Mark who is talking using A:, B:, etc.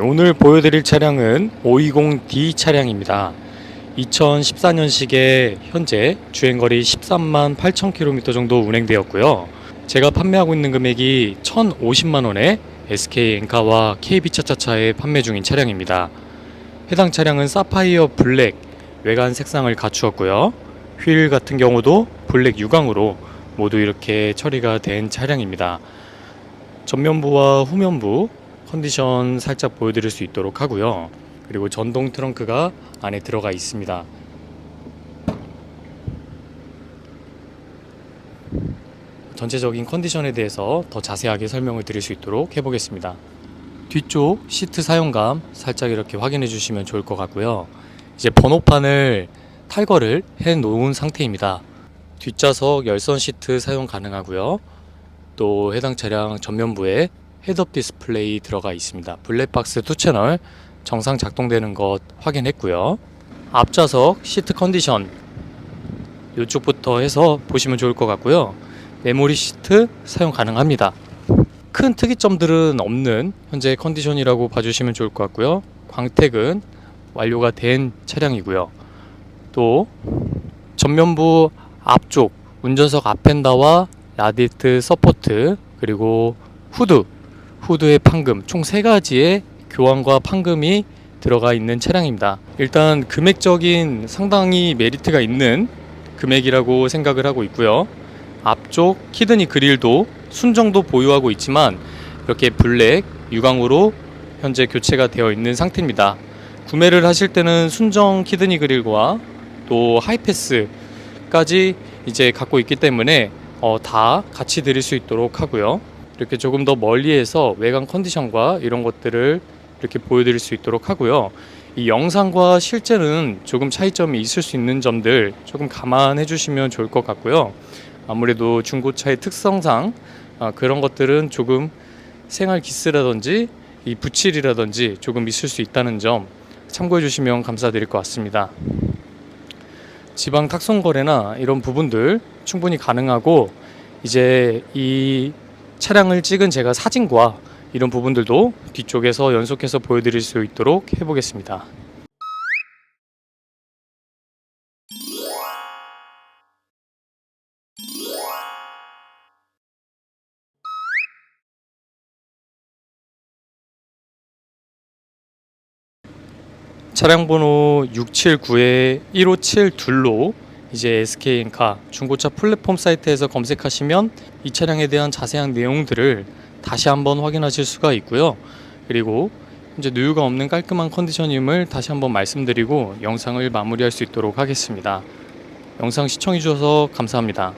A: 오늘 보여드릴 차량은 520D 차량입니다. 2014년식에 현재 주행거리 13만 8천 킬로미터 정도 운행되었고요. 제가 판매하고 있는 금액이 1,050만 원에 SK 엔카와 KB 차차차에 판매 중인 차량입니다. 해당 차량은 사파이어 블랙 외관 색상을 갖추었고요. 휠 같은 경우도 블랙 유광으로 모두 이렇게 처리가 된 차량입니다. 전면부와 후면부 컨디션 살짝 보여드릴 수 있도록 하고요. 그리고 전동 트렁크가 안에 들어가 있습니다. 전체적인 컨디션에 대해서 더 자세하게 설명을 드릴 수 있도록 해보겠습니다. 뒤쪽 시트 사용감 살짝 이렇게 확인해 주시면 좋을 것 같고요. 이제 번호판을 탈거를 해 놓은 상태입니다. 뒷좌석 열선 시트 사용 가능하고요. 또 해당 차량 전면부에 헤드업 디스플레이 들어가 있습니다. 블랙박스 2채널 정상 작동되는 것 확인했고요. 앞좌석 시트 컨디션 이쪽부터 해서 보시면 좋을 것 같고요. 메모리 시트 사용 가능합니다. 큰 특이점들은 없는 현재 컨디션이라고 봐주시면 좋을 것 같고요. 광택은 완료가 된 차량이고요. 또 전면부 앞쪽 운전석 앞펜다와 라디트 서포트 그리고 후드 후드의 판금 총세 가지의 교환과 판금이 들어가 있는 차량입니다. 일단 금액적인 상당히 메리트가 있는 금액이라고 생각을 하고 있고요. 앞쪽 키드니 그릴도 순정도 보유하고 있지만 이렇게 블랙 유광으로 현재 교체가 되어 있는 상태입니다. 구매를 하실 때는 순정 키드니 그릴과 또 하이패스까지 이제 갖고 있기 때문에 어, 다 같이 드릴 수 있도록 하고요. 이렇게 조금 더 멀리에서 외관 컨디션과 이런 것들을 이렇게 보여드릴 수 있도록 하고요. 이 영상과 실제는 조금 차이점이 있을 수 있는 점들 조금 감안해 주시면 좋을 것 같고요. 아무래도 중고차의 특성상 아, 그런 것들은 조금 생활 기스라든지 이 부칠이라든지 조금 있을 수 있다는 점 참고해 주시면 감사드릴 것 같습니다. 지방 탁송 거래나 이런 부분들 충분히 가능하고 이제 이 차량을 찍은 제가 사진과 이런 부분들도 뒤쪽에서 연속해서 보여드릴 수 있도록 해보겠습니다. 차량 번호 679에 1572로 이제 SK엔카 중고차 플랫폼 사이트에서 검색하시면 이 차량에 대한 자세한 내용들을 다시 한번 확인하실 수가 있고요. 그리고 이제 누유가 없는 깔끔한 컨디션임을 다시 한번 말씀드리고 영상을 마무리할 수 있도록 하겠습니다. 영상 시청해 주셔서 감사합니다.